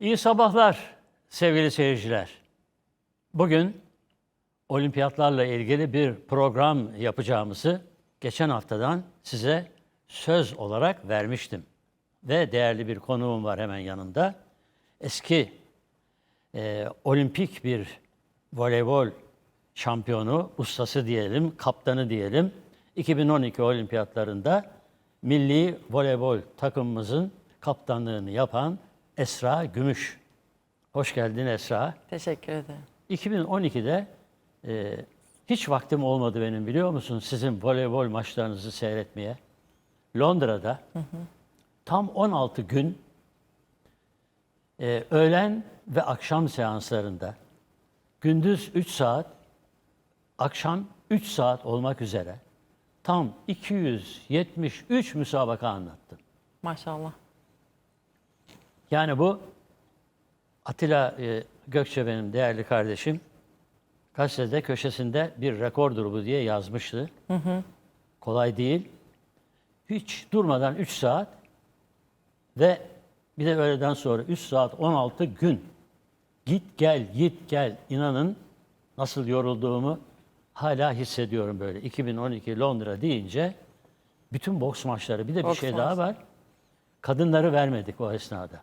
İyi sabahlar sevgili seyirciler. Bugün olimpiyatlarla ilgili bir program yapacağımızı geçen haftadan size söz olarak vermiştim. Ve değerli bir konuğum var hemen yanında. Eski e, olimpik bir voleybol şampiyonu, ustası diyelim, kaptanı diyelim. 2012 olimpiyatlarında milli voleybol takımımızın kaptanlığını yapan Esra Gümüş. Hoş geldin Esra. Teşekkür ederim. 2012'de e, hiç vaktim olmadı benim biliyor musun sizin voleybol maçlarınızı seyretmeye. Londra'da tam 16 gün e, öğlen ve akşam seanslarında gündüz 3 saat, akşam 3 saat olmak üzere tam 273 müsabaka anlattım. Maşallah. Yani bu Atilla e, Gökçe benim değerli kardeşim gazetede köşesinde bir rekordur bu diye yazmıştı. Kolay değil. Hiç durmadan 3 saat ve bir de öğleden sonra 3 saat 16 gün git gel git gel inanın nasıl yorulduğumu hala hissediyorum böyle. 2012 Londra deyince bütün boks maçları bir de bir Boks şey daha maçı. var. Kadınları vermedik o esnada.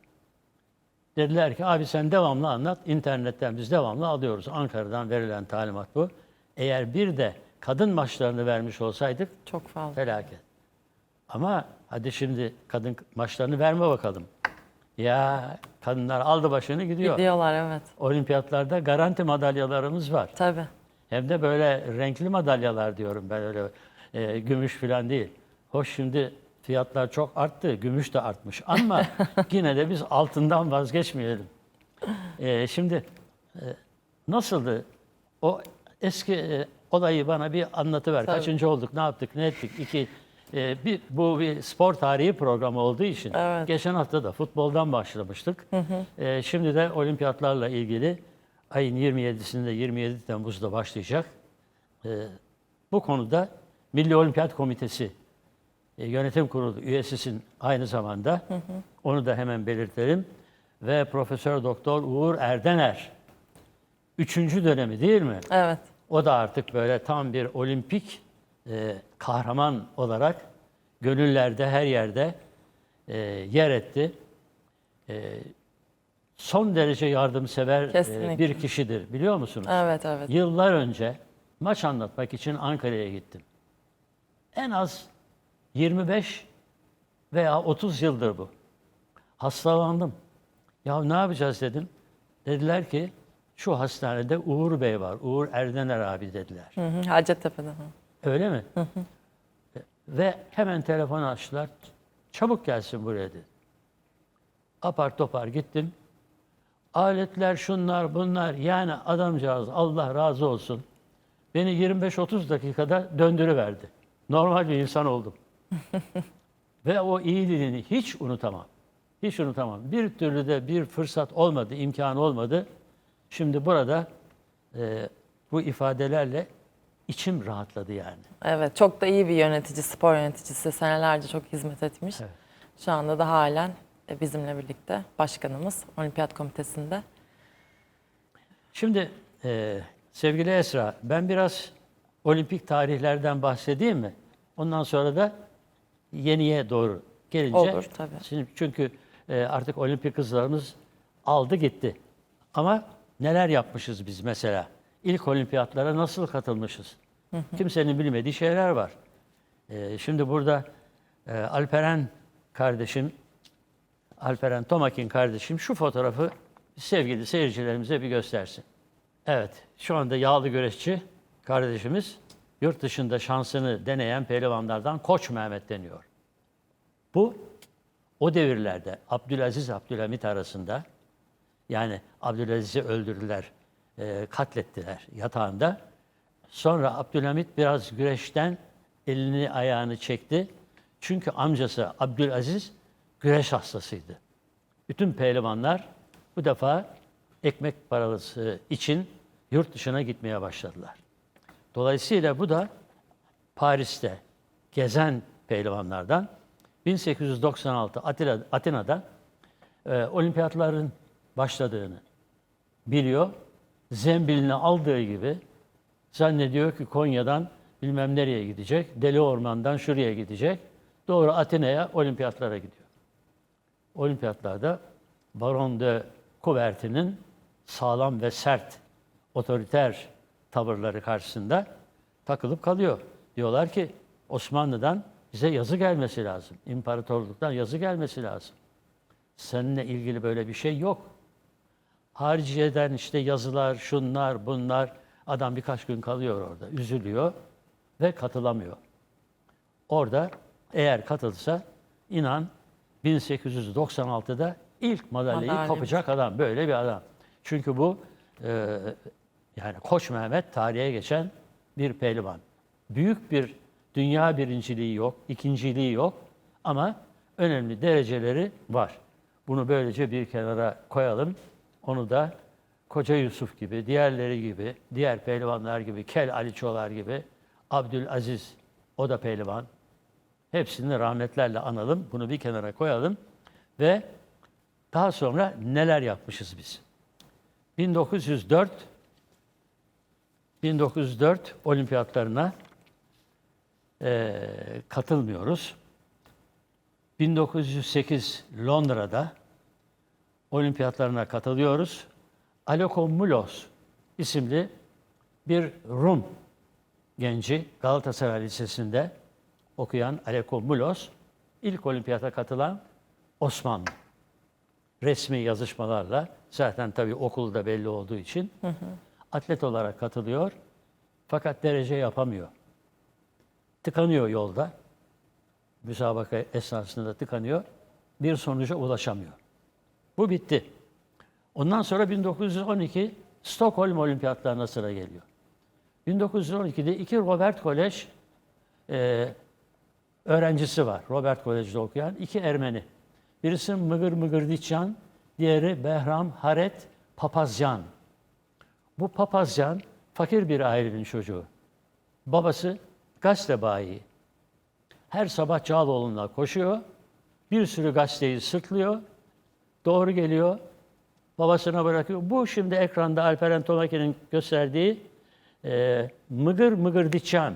Dediler ki abi sen devamlı anlat. İnternetten biz devamlı alıyoruz. Ankara'dan verilen talimat bu. Eğer bir de kadın maçlarını vermiş olsaydık Çok fazla. felaket. Ama hadi şimdi kadın maçlarını verme bakalım. Ya kadınlar aldı başını gidiyor. Gidiyorlar evet. Olimpiyatlarda garanti madalyalarımız var. Tabii. Hem de böyle renkli madalyalar diyorum ben öyle e, gümüş falan değil. Hoş şimdi fiyatlar çok arttı, gümüş de artmış ama yine de biz altından vazgeçmeyelim. E, şimdi e, nasıldı o eski e, olayı bana bir anlatıver. Tabii. Kaçıncı olduk, ne yaptık, ne ettik? İki, e, bir, bu bir spor tarihi programı olduğu için Evet. geçen hafta da futboldan başlamıştık. E, şimdi de olimpiyatlarla ilgili ayın 27'sinde 27 Temmuz'da başlayacak. E, bu konuda Milli Olimpiyat Komitesi Yönetim Kurulu üyesisin aynı zamanda. Onu da hemen belirtelim. Ve Profesör Doktor Uğur Erdener. Üçüncü dönemi değil mi? Evet. O da artık böyle tam bir olimpik e, kahraman olarak gönüllerde her yerde e, yer etti. E, son derece yardımsever e, Kesinlikle. bir kişidir biliyor musunuz? Evet evet. Yıllar önce maç anlatmak için Ankara'ya gittim. En az 25 veya 30 yıldır bu. Hastalandım. Ya ne yapacağız dedim. Dediler ki şu hastanede Uğur Bey var. Uğur Erdener abi dediler. Hı hı. Hacettepe'de. Hı. Öyle mi? Ve hemen telefon açtılar. Çabuk gelsin buraya dedi. Apar topar gittim. Aletler şunlar bunlar yani adamcağız Allah razı olsun. Beni 25-30 dakikada döndürüverdi. Normal bir insan oldum. Ve o iyiliğini hiç unutamam. Hiç unutamam. Bir türlü de bir fırsat olmadı, imkan olmadı. Şimdi burada e, bu ifadelerle içim rahatladı yani. Evet. Çok da iyi bir yönetici, spor yöneticisi. Senelerce çok hizmet etmiş. Evet. Şu anda da halen e, bizimle birlikte başkanımız Olimpiyat Komitesi'nde. Şimdi e, sevgili Esra, ben biraz olimpik tarihlerden bahsedeyim mi? Ondan sonra da yeniye doğru gelince. Olur, tabii. Şimdi çünkü e, artık olimpik kızlarımız aldı gitti. Ama neler yapmışız biz mesela? İlk olimpiyatlara nasıl katılmışız? Kimsenin bilmediği şeyler var. E, şimdi burada e, Alperen kardeşim, Alperen Tomakin kardeşim şu fotoğrafı sevgili seyircilerimize bir göstersin. Evet, şu anda yağlı güreşçi kardeşimiz yurt dışında şansını deneyen pehlivanlardan Koç Mehmet deniyor. Bu o devirlerde Abdülaziz Abdülhamit arasında yani Abdülaziz'i öldürdüler, e, katlettiler yatağında. Sonra Abdülhamit biraz güreşten elini ayağını çekti. Çünkü amcası Abdülaziz güreş hastasıydı. Bütün pehlivanlar bu defa ekmek parası için yurt dışına gitmeye başladılar. Dolayısıyla bu da Paris'te gezen pehlivanlardan 1896 Atilla, Atina'da e, olimpiyatların başladığını biliyor. Zembilini aldığı gibi zannediyor ki Konya'dan bilmem nereye gidecek, Deli Orman'dan şuraya gidecek. Doğru Atina'ya olimpiyatlara gidiyor. Olimpiyatlarda Baron de Coubertin'in sağlam ve sert, otoriter tavırları karşısında takılıp kalıyor. Diyorlar ki Osmanlı'dan bize yazı gelmesi lazım. İmparatorluktan yazı gelmesi lazım. Seninle ilgili böyle bir şey yok. Hariciyeden işte yazılar, şunlar, bunlar. Adam birkaç gün kalıyor orada, üzülüyor ve katılamıyor. Orada eğer katılsa inan 1896'da ilk madalyayı Madalya. kapacak adam. Böyle bir adam. Çünkü bu e, yani Koç Mehmet tarihe geçen bir pehlivan. Büyük bir dünya birinciliği yok, ikinciliği yok ama önemli dereceleri var. Bunu böylece bir kenara koyalım. Onu da Koca Yusuf gibi, diğerleri gibi, diğer pehlivanlar gibi, Kel Aliçolar gibi, Abdülaziz o da pehlivan. Hepsini rahmetlerle analım, bunu bir kenara koyalım ve daha sonra neler yapmışız biz? 1904 1904 olimpiyatlarına eee, katılmıyoruz. 1908 Londra'da olimpiyatlarına katılıyoruz. Alokomoulos isimli bir Rum genci Galatasaray Lisesi'nde okuyan Alokomoulos ilk olimpiyata katılan Osmanlı. Resmi yazışmalarla zaten tabii okulda belli olduğu için atlet olarak katılıyor. Fakat derece yapamıyor. Tıkanıyor yolda. Müsabaka esnasında tıkanıyor. Bir sonuca ulaşamıyor. Bu bitti. Ondan sonra 1912 Stockholm Olimpiyatlarına sıra geliyor. 1912'de iki Robert Kolej e, öğrencisi var. Robert Kolej'de okuyan iki Ermeni. Birisi Mıgır Mıgırdiçyan, diğeri Behram Haret Papazyan. Bu Papazyan fakir bir ailenin çocuğu. Babası gazete bayi. Her sabah Cağaloğlu'na koşuyor. Bir sürü gazeteyi sırtlıyor. Doğru geliyor. Babasına bırakıyor. Bu şimdi ekranda Alperen Tomaki'nin gösterdiği e, Mıgır Mıgırdiçyan.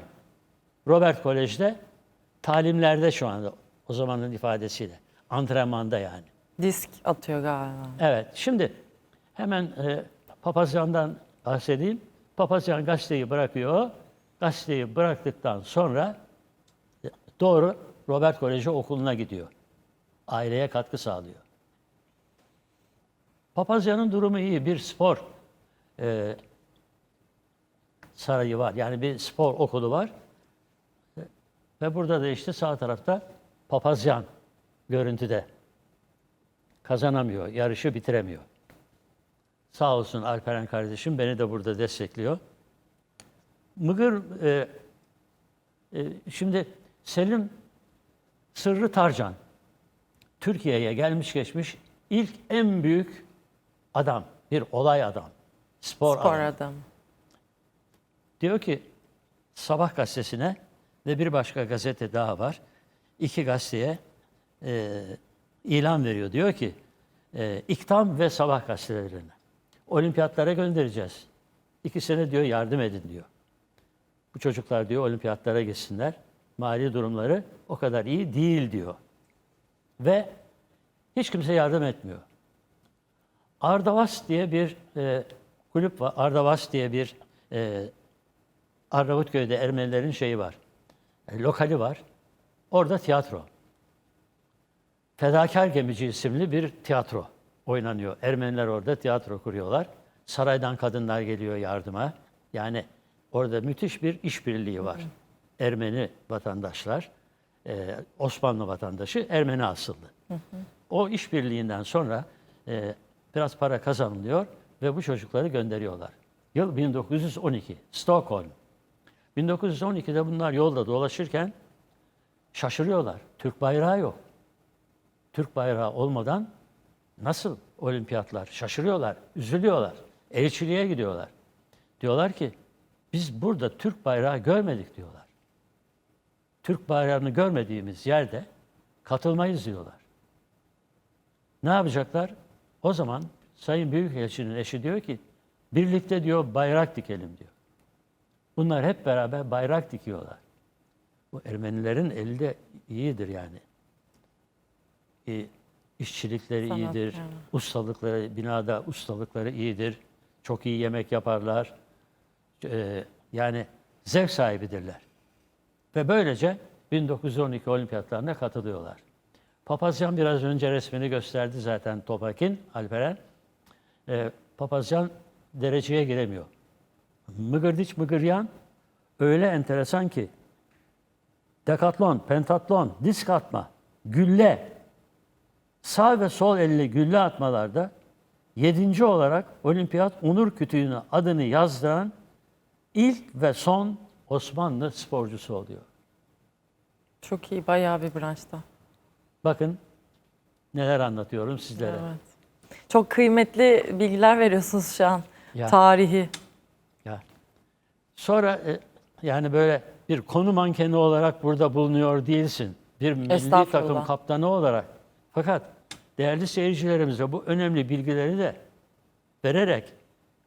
Robert Kolej'de talimlerde şu anda o zamanın ifadesiyle. Antrenmanda yani. Disk atıyor galiba. Evet, şimdi hemen e, Papazyan'dan bahsedeyim. Papazyan gazeteyi bırakıyor. Gazeteyi bıraktıktan sonra e, doğru Robert Koleji okuluna gidiyor. Aileye katkı sağlıyor. Papazyan'ın durumu iyi. Bir spor e, sarayı var. Yani bir spor okulu var. E, Ve burada da işte sağ tarafta Papazyan görüntüde kazanamıyor, yarışı bitiremiyor. Sağ olsun Alperen kardeşim beni de burada destekliyor. Mıgır, e, e, şimdi Selim Sırrı Tarcan, Türkiye'ye gelmiş geçmiş ilk en büyük adam, bir olay adam, spor, Spor adamı. adam. Diyor ki Sabah gazetesine ve bir başka gazete daha var. İki gazeteye e, ilan veriyor. Diyor ki e, İktam ve Sabah gazetelerine olimpiyatlara göndereceğiz. İkisine diyor yardım edin diyor. Bu çocuklar diyor olimpiyatlara gitsinler. Mali durumları o kadar iyi değil diyor. Ve hiç kimse yardım etmiyor. Ardavas diye bir e, kulüp var. Ardavas diye bir e, Arnavutköy'de Ermenilerin şeyi var. E, lokali var. Orada tiyatro. Fedakar Gemici isimli bir tiyatro oynanıyor. Ermeniler orada tiyatro kuruyorlar. Saraydan kadınlar geliyor yardıma. Yani orada müthiş bir işbirliği var. Ermeni vatandaşlar, e, Osmanlı vatandaşı Ermeni asıllı. O işbirliğinden sonra e, biraz para kazanılıyor ve bu çocukları gönderiyorlar. Yıl 1912, Stockholm. 1912'de bunlar yolda dolaşırken şaşırıyorlar. Türk bayrağı yok. Türk bayrağı olmadan nasıl olimpiyatlar? Şaşırıyorlar, üzülüyorlar. Elçiliğe gidiyorlar. Diyorlar ki biz burada Türk bayrağı görmedik diyorlar. Türk bayrağını görmediğimiz yerde katılmayız diyorlar. Ne yapacaklar? O zaman Sayın Büyükelçinin eşi diyor ki birlikte diyor bayrak dikelim diyor. Bunlar hep beraber bayrak dikiyorlar. Bu Ermenilerin eli de iyidir yani. E, işçilikleri Sanat, iyidir. yani. Ustalıkları, binada ustalıkları iyidir. Çok iyi yemek yaparlar. E, yani zevk sahibidirler. Ve böylece 1912 olimpiyatlarına katılıyorlar. Papazyan biraz önce resmini gösterdi zaten Topak'in, Alperen. E, Papazyan dereceye giremiyor. Mıgırdiç Mıgıryan öyle enteresan ki dekatlon, pentatlon, disk atma, gülle, sağ ve sol elle gülle atmalarda yedinci olarak olimpiyat onur kütüğüne adını yazdıran ilk ve son Osmanlı sporcusu oluyor. Çok iyi, bayağı bir branşta. Bakın neler anlatıyorum sizlere. Evet. Çok kıymetli bilgiler veriyorsunuz şu an. Ya. Tarihi. Ya. Sonra e, yani böyle bir konu mankeni olarak burada bulunuyor değilsin. Bir milli takım kaptanı olarak. Fakat değerli seyircilerimize bu önemli bilgileri de vererek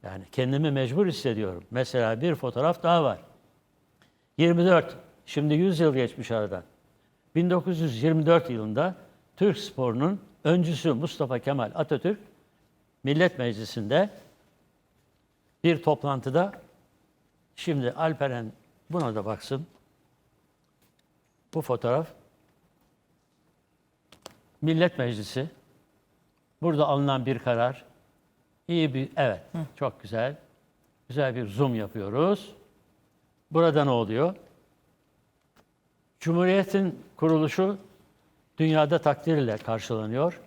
yani kendimi mecbur hissediyorum. Mesela bir fotoğraf daha var. 24. Şimdi 100 yıl geçmiş aradan. 1924 yılında Türk sporunun öncüsü Mustafa Kemal Atatürk Millet Meclisi'nde bir toplantıda şimdi Alperen buna da baksın. Bu fotoğraf Millet Meclisi. Burada alınan bir karar. İyi bir evet çok güzel. Güzel bir zoom yapıyoruz. Burada ne oluyor? Cumhuriyetin kuruluşu dünyada takdirle karşılanıyor.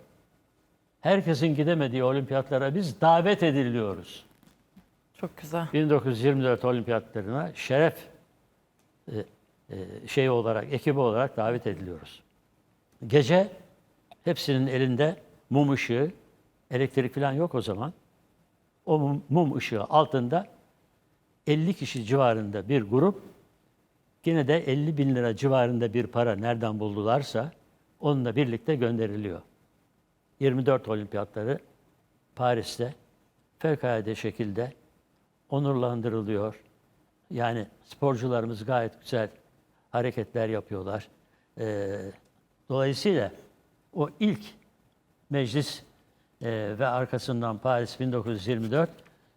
Herkesin gidemediği olimpiyatlara biz davet ediliyoruz. Çok güzel. 1924 olimpiyatlarına şeref e, e, şeyi olarak, ekibi olarak davet ediliyoruz. Gece hepsinin elinde mum ışığı, elektrik falan yok o zaman. O mum, ışığı altında 50 kişi civarında bir grup, yine de 50 bin lira civarında bir para nereden buldularsa onunla birlikte gönderiliyor. 24 olimpiyatları Paris'te fevkalade şekilde onurlandırılıyor. Yani sporcularımız gayet güzel hareketler yapıyorlar. Ee, dolayısıyla o ilk meclis e, ve arkasından Paris 1924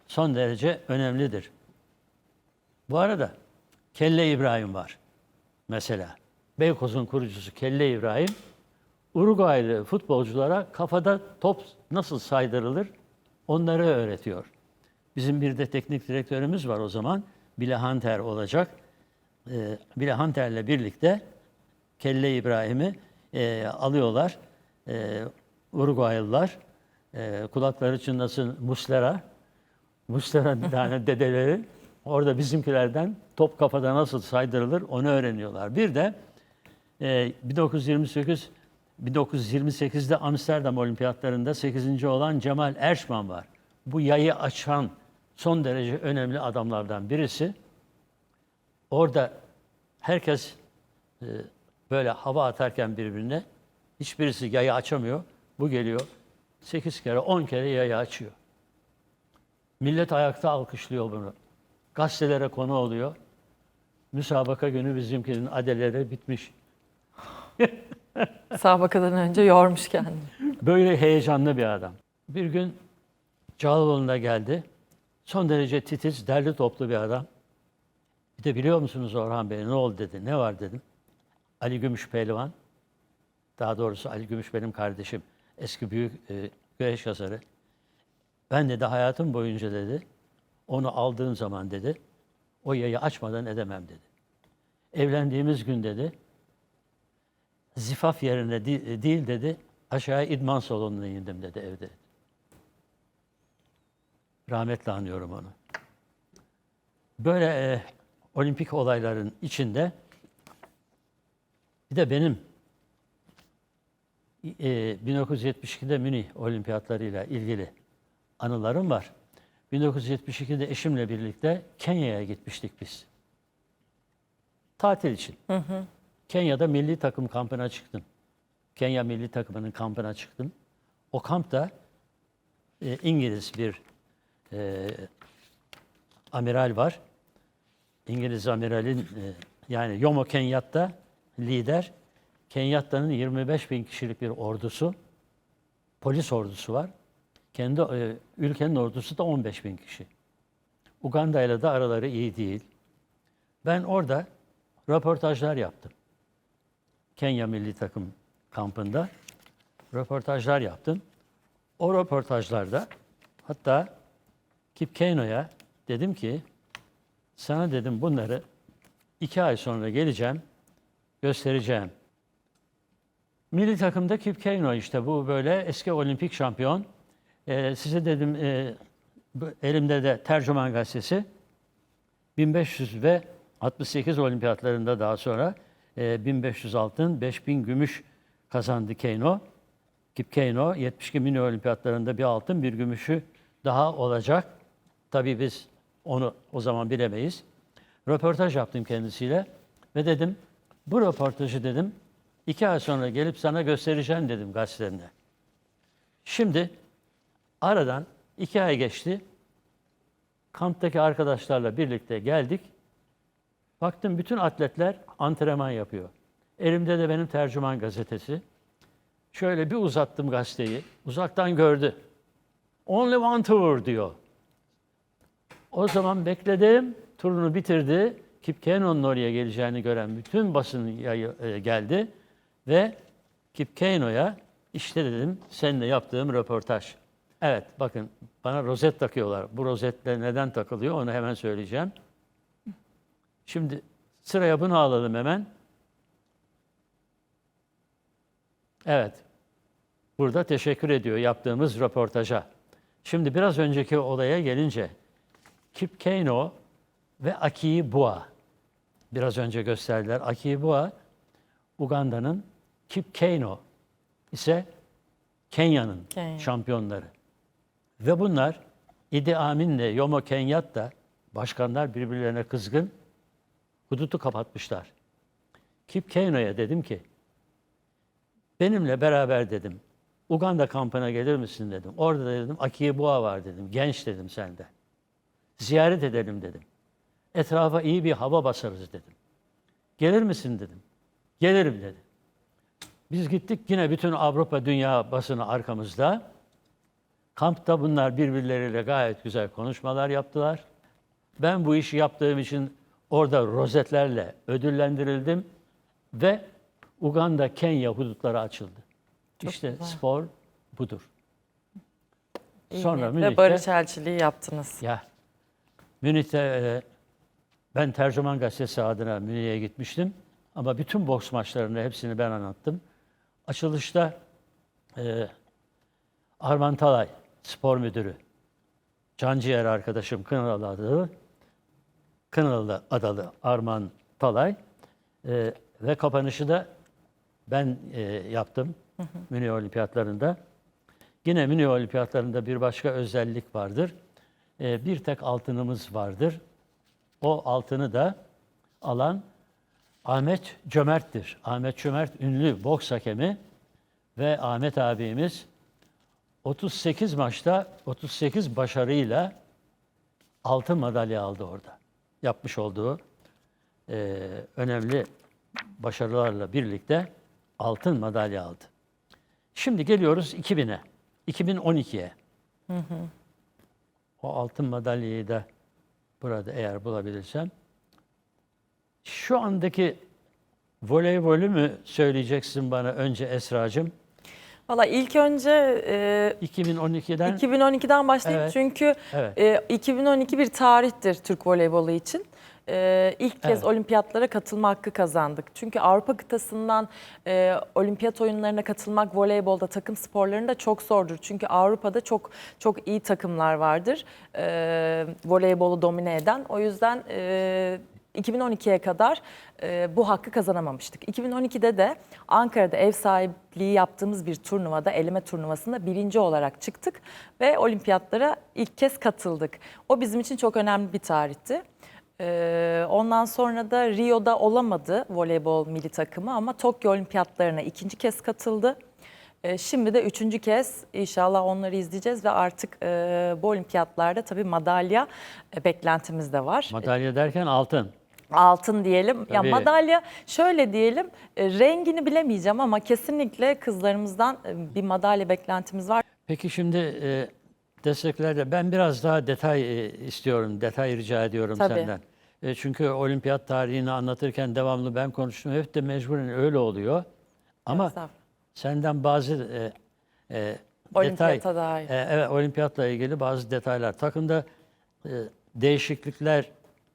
son derece önemlidir. Bu arada Kelle İbrahim var mesela. Beykoz'un kurucusu Kelle İbrahim, Uruguaylı futbolculara kafada top nasıl saydırılır onları öğretiyor. Bizim bir de teknik direktörümüz var o zaman. Bile Hunter olacak. Ee, Bile Hunter'le birlikte Kelle İbrahim'i e, alıyorlar. E, Uruguaylılar. E, kulakları çınlasın Muslera. Muslera tane dedeleri. Orada bizimkilerden top kafada nasıl saydırılır onu öğreniyorlar. Bir de e, 1928 1928'de Amsterdam Olimpiyatlarında 8. olan Cemal Erşman var. Bu yayı açan son derece önemli adamlardan birisi. Orada herkes e, böyle hava atarken birbirine hiçbirisi yayı açamıyor. Bu geliyor 8 kere 10 kere yayı açıyor. Millet ayakta alkışlıyor bunu. Gazetelere konu oluyor. Müsabaka günü bizimkinin adeleri bitmiş. Sabakadan önce yormuş kendini. Böyle heyecanlı bir adam. Bir gün Cağaloğlu'na geldi. Son derece titiz, derli toplu bir adam. Bir de biliyor musunuz Orhan Bey ne oldu dedi. Ne var dedim. Ali Gümüş Pehlivan. Daha doğrusu Ali Gümüş benim kardeşim. Eski büyük e, güreş yazarı. Ben dedi hayatım boyunca dedi onu aldığım zaman dedi o yayı açmadan edemem dedi. Evlendiğimiz gün dedi zifaf yerine di- değil dedi aşağı idman salonuna indim dedi evde. Rahmetle anıyorum onu. Böyle e, olimpik olayların içinde bir de benim 1972'de Münih olimpiyatlarıyla ilgili anılarım var. 1972'de eşimle birlikte Kenya'ya gitmiştik biz. Tatil için. Kenya'da milli takım kampına çıktım. Kenya milli takımının kampına çıktım. O kampta e, İngiliz bir e, amiral var. İngiliz amiralin e, yani Jomo Kenyatta lider. Kenyatta'nın 25 bin kişilik bir ordusu, polis ordusu var. Kendi e, ülkenin ordusu da 15 bin kişi. Uganda ile de araları iyi değil. Ben orada röportajlar yaptım. Kenya milli takım kampında röportajlar yaptım. O röportajlarda hatta Kip Keino'ya dedim ki sana dedim bunları iki ay sonra geleceğim, göstereceğim. Milli takımda Kip Keino işte bu böyle eski olimpik şampiyon. Ee, size dedim e, elimde de tercüman gazetesi. 1500 ve 68 olimpiyatlarında daha sonra e, 1500 altın, 5000 gümüş kazandı Keino. Kip Keino 72 mini olimpiyatlarında bir altın, bir gümüşü daha olacak. Tabii biz onu o zaman bilemeyiz. Röportaj yaptım kendisiyle ve dedim bu röportajı dedim iki ay sonra gelip sana göstereceğim dedim gazetelerinde. Şimdi aradan iki ay geçti. Kamptaki arkadaşlarla birlikte geldik. Baktım bütün atletler antrenman yapıyor. Elimde de benim tercüman gazetesi. Şöyle bir uzattım gazeteyi. Uzaktan gördü. Only one tour diyor. O zaman bekledim. Turunu bitirdi. Kip Keino'nun oraya geleceğini gören bütün basın e, geldi. Ve Kip Keino'ya işte dedim seninle yaptığım röportaj. Evet bakın bana rozet takıyorlar. Bu rozetler neden takılıyor onu hemen söyleyeceğim. Şimdi sıraya bunu alalım hemen. Evet. Burada teşekkür ediyor yaptığımız röportaja. Şimdi biraz önceki olaya gelince Kip Keino ve Aki Bua. Biraz önce gösterdiler. Aki Bua Uganda'nın Kip Keino ise Kenya'nın Kenya. şampiyonları. Ve bunlar Idi Amin'le Jomo Kenyatta başkanlar birbirlerine kızgın hududu kapatmışlar. Kip Keino'ya dedim ki benimle beraber dedim Uganda kampına gelir misin dedim. Orada da dedim Akiye Boğa var dedim. Genç dedim sende. Ziyaret edelim dedim. Etrafa iyi bir hava basarız dedim. Gelir misin dedim. Gelirim dedi. Biz gittik yine bütün Avrupa dünya basını arkamızda. Kampta bunlar birbirleriyle gayet güzel konuşmalar yaptılar. Ben bu işi yaptığım için orada rozetlerle ödüllendirildim ve Uganda Kenya hudutları açıldı. işte güzel. spor budur. İyi Sonra Münih'te barış elçiliği yaptınız. ya Münih'te e, ben tercüman gazetesi adına Münih'e gitmiştim. Ama bütün boks maçlarını hepsini ben anlattım. Açılışta e, Arman Talay, spor müdürü, Canciğer arkadaşım Kınalı adalı, Kınalı adalı Arman Talay e, ve kapanışı da ben e, yaptım Münih Olimpiyatlarında. Yine Münih Olimpiyatlarında bir başka özellik vardır. E, bir tek altınımız vardır. O altını da alan Ahmet Cömert'tir. Ahmet Cömert ünlü boks hakemi ve Ahmet abimiz 38 maçta 38 başarıyla altın madalya aldı orada. Yapmış olduğu e, önemli başarılarla birlikte altın madalya aldı. Şimdi geliyoruz 2000'e, 2012'ye. O altın madalyayı da burada eğer bulabilirsem. Şu andaki voleybolü mü söyleyeceksin bana önce Esra'cığım? Valla ilk önce e, 2012'den 2012'den başlayayım Evet. çünkü Evet. e, 2012 bir tarihtir Türk voleybolu için. E, ilk kez Evet. olimpiyatlara katılma hakkı kazandık. Çünkü Avrupa kıtasından e, olimpiyat oyunlarına katılmak voleybolda takım sporlarında çok zordur. Çünkü Avrupa'da çok çok iyi takımlar vardır e, voleybolu domine eden. O yüzden e, 2012'ye kadar e, bu hakkı kazanamamıştık. 2012'de de Ankara'da ev sahipliği yaptığımız bir turnuvada, eleme turnuvasında birinci olarak çıktık ve olimpiyatlara ilk kez katıldık. O bizim için çok önemli bir tarihti. Ee, ondan sonra da Rio'da olamadı voleybol milli takımı ama Tokyo olimpiyatlarına ikinci kez katıldı. E, Şimdi de üçüncü kez inşallah onları izleyeceğiz ve artık e, bu olimpiyatlarda tabii madalya e, beklentimiz de var. Madalya derken altın. Altın diyelim. Ya Tabii. madalya şöyle diyelim e, rengini bilemeyeceğim ama kesinlikle kızlarımızdan e, bir madalya beklentimiz var. Peki şimdi e, desteklerde ben biraz daha detay e, istiyorum, detay rica ediyorum Tabii. senden. E, çünkü olimpiyat tarihini anlatırken devamlı ben konuştum. Hep de mecburen öyle oluyor. Ama Estağfurullah. senden bazı e, e, Olimpiyata detay, dair. e, evet olimpiyatla ilgili bazı detaylar. Takımda e, değişiklikler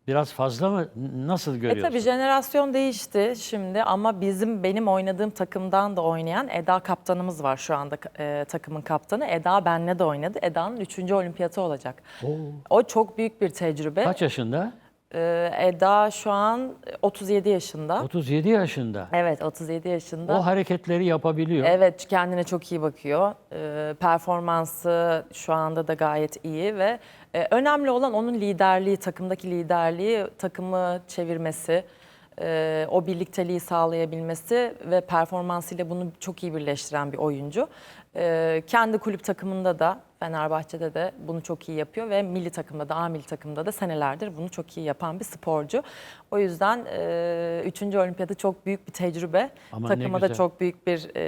biraz fazla mı? Nasıl E görüyorsun? tabii jenerasyon değişti şimdi ama bizim benim oynadığım takımdan da oynayan Eda kaptanımız var şu anda e, takımın kaptanı. Eda benle de oynadı. Eda'nın 3. olimpiyatı olacak. Oo. O çok büyük bir tecrübe. Kaç yaşında? E, Eda şu an 37 yaşında. 37 yaşında. Evet 37 yaşında. O hareketleri yapabiliyor. Evet kendine çok iyi bakıyor. Ee, performansı şu anda da gayet iyi ve e, önemli olan onun liderliği, takımdaki liderliği, takımı çevirmesi, e, o birlikteliği sağlayabilmesi ve performansıyla bunu çok iyi birleştiren bir oyuncu. E, kendi kulüp takımında da Fenerbahçe'de de bunu çok iyi yapıyor ve milli takımda da A milli takımda da senelerdir bunu çok iyi yapan bir sporcu. O yüzden 3. olimpiyatı çok büyük bir tecrübe. Aman Takıma da çok büyük bir e,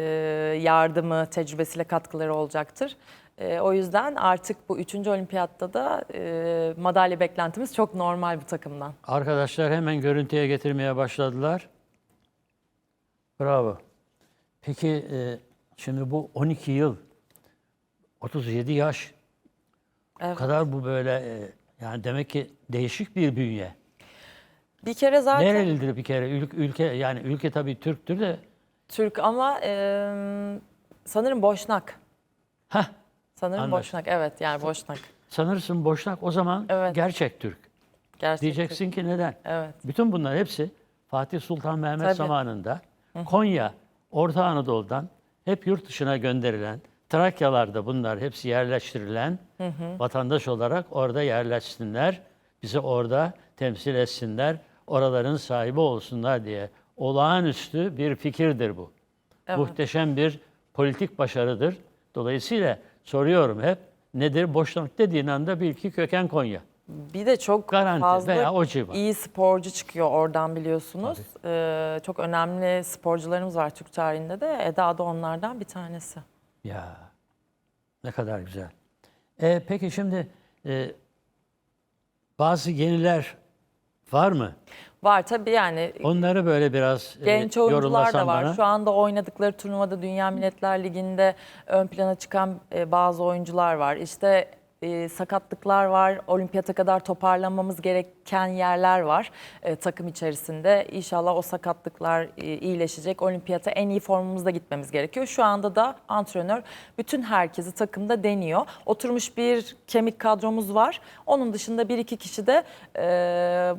yardımı, tecrübesiyle katkıları olacaktır. E, o yüzden artık bu üçüncü olimpiyatta da e, madalya beklentimiz çok normal bu takımdan. Arkadaşlar hemen görüntüye getirmeye başladılar. Bravo. Peki e, şimdi bu 12 yıl, 37 yaş. Evet. kadar bu böyle e, yani demek ki değişik bir bünye. Bir kere zaten Nerelidir bir kere ülke, ülke yani ülke tabii Türktür de. Türk ama e, sanırım Boşnak. Heh, Sanırım Anlaştık. Boşnak. Evet yani Boşnak. sanırsın Boşnak o zaman Evet. gerçek Türk. Gerçekten. Diyeceksin ki neden? Evet. Bütün bunlar hepsi Fatih Sultan Mehmet Tabii. zamanında Konya, Orta Anadolu'dan hep yurt dışına gönderilen, Trakyalarda bunlar hepsi yerleştirilen vatandaş olarak orada yerleşsinler, bizi orada temsil etsinler, oraların sahibi olsunlar diye olağanüstü bir fikirdir bu. Evet. Muhteşem bir politik başarıdır. Dolayısıyla soruyorum hep nedir? Boşnak dediğin anda bil ki köken Konya. Bir de çok Garanti fazla veya o civar. iyi sporcu çıkıyor oradan biliyorsunuz. Ee, çok önemli sporcularımız var Türk tarihinde de. Eda da onlardan bir tanesi. Ya ne kadar güzel. E, peki şimdi e, bazı yeniler var mı? Var tabii yani Onları böyle biraz e, genç oyuncular da var. bana. Şu anda oynadıkları turnuvada Dünya Milletler Ligi'nde ön plana çıkan e, bazı oyuncular var. İşte e, sakatlıklar var. Olimpiyata kadar toparlanmamız gereken yerler var e, takım içerisinde. İnşallah o sakatlıklar e, iyileşecek. Olimpiyata en iyi formumuzda gitmemiz gerekiyor. Şu anda da antrenör bütün herkesi takımda deniyor. Oturmuş bir kemik kadromuz var. Onun dışında bir iki kişi de e,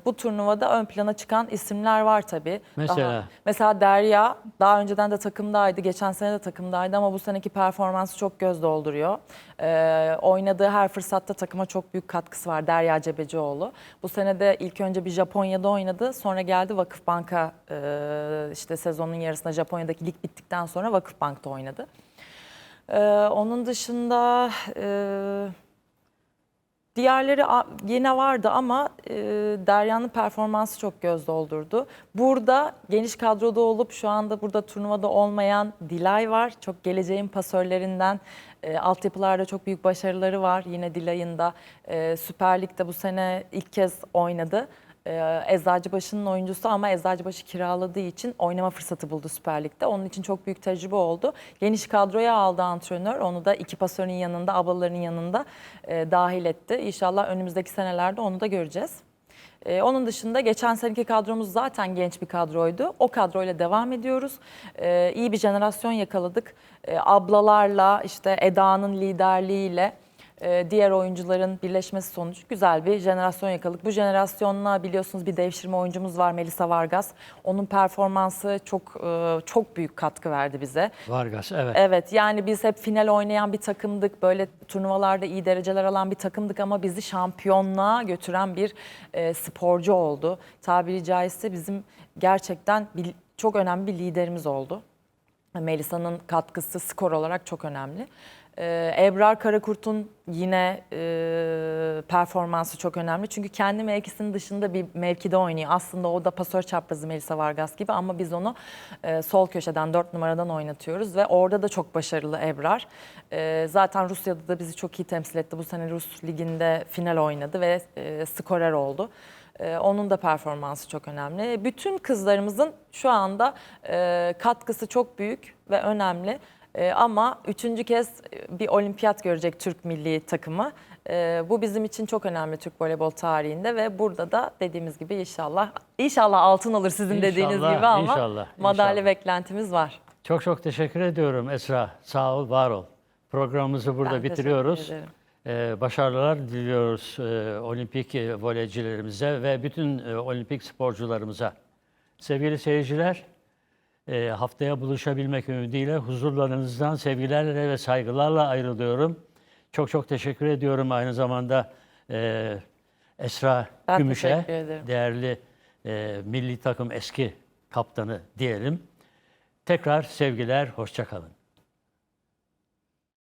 bu turnuvada ön plana çıkan isimler var tabii. Mesela? Daha- Mesela Derya daha önceden de takımdaydı, geçen sene de takımdaydı ama bu seneki performansı çok göz dolduruyor. Ee, oynadığı her fırsatta takıma çok büyük katkısı var Derya Cebecioğlu. Bu sene de ilk önce bir Japonya'da oynadı, sonra geldi Vakıfbank'a e, işte sezonun yarısında Japonya'daki lig bittikten sonra Vakıfbank'ta oynadı. Ee, onun dışında e, Diğerleri yine vardı ama e, Derya'nın performansı çok göz doldurdu. Burada geniş kadroda olup şu anda burada turnuvada olmayan Dilay var. Çok geleceğin pasörlerinden. E, altyapılarda çok büyük başarıları var. Yine Dilay'ın da e, Süper Lig'de bu sene ilk kez oynadı. E, Eczacıbaşı'nın oyuncusu ama Eczacıbaşı kiraladığı için oynama fırsatı buldu Süper Lig'de. Onun için çok büyük tecrübe oldu. Geniş kadroya aldı antrenör. Onu da iki pasörün yanında, ablaların yanında e, dahil etti. İnşallah önümüzdeki senelerde onu da göreceğiz. E, onun dışında geçen seneki kadromuz zaten genç bir kadroydu. O kadroyla devam ediyoruz. E, iyi bir jenerasyon yakaladık. E, ablalarla, işte Eda'nın liderliğiyle diğer oyuncuların birleşmesi sonucu güzel bir jenerasyon yakaladık. Bu jenerasyonla biliyorsunuz bir devşirme oyuncumuz var Melisa Vargas. Onun performansı çok e, çok büyük katkı verdi bize. Vargas evet. Evet yani biz hep final oynayan bir takımdık. Böyle turnuvalarda iyi dereceler alan bir takımdık ama bizi şampiyonluğa götüren bir e, sporcu oldu. Tabiri caizse bizim gerçekten bir- çok önemli bir liderimiz oldu. Melisa'nın katkısı skor olarak çok önemli. Ee, Ebrar Karakurt'un yine e, performansı çok önemli. Çünkü kendi mevkisinin dışında bir mevkide oynuyor. Aslında o da pasör çaprazı Melisa Vargas gibi ama biz onu e, sol köşeden 4 numaradan oynatıyoruz ve orada da çok başarılı Ebrar. E, zaten Rusya'da da bizi çok iyi temsil etti. Bu sene Rus liginde final oynadı ve e, skorer oldu. Ee, Onun da performansı çok önemli. Bütün kızlarımızın şu anda e, katkısı çok büyük ve önemli. E, Ama üçüncü kez e, bir olimpiyat görecek Türk milli takımı. E, Bu bizim için çok önemli Türk voleybol tarihinde ve burada da dediğimiz gibi inşallah inşallah altın olur sizin dediğiniz İnşallah, gibi ama inşallah, madalya inşallah. beklentimiz var. Çok çok teşekkür ediyorum Esra. Sağ ol, var ol. Programımızı burada Ben bitiriyoruz. Ee, başarılar diliyoruz e, olimpik e, voleycilerimize ve bütün e, olimpik sporcularımıza. Sevgili seyirciler, e, haftaya buluşabilmek ümidiyle huzurlarınızdan sevgilerle ve saygılarla ayrılıyorum. Çok çok teşekkür ediyorum aynı zamanda e, Esra Ben Gümüş'e, değerli e, milli takım eski kaptanı diyelim. Tekrar sevgiler, hoşça kalın.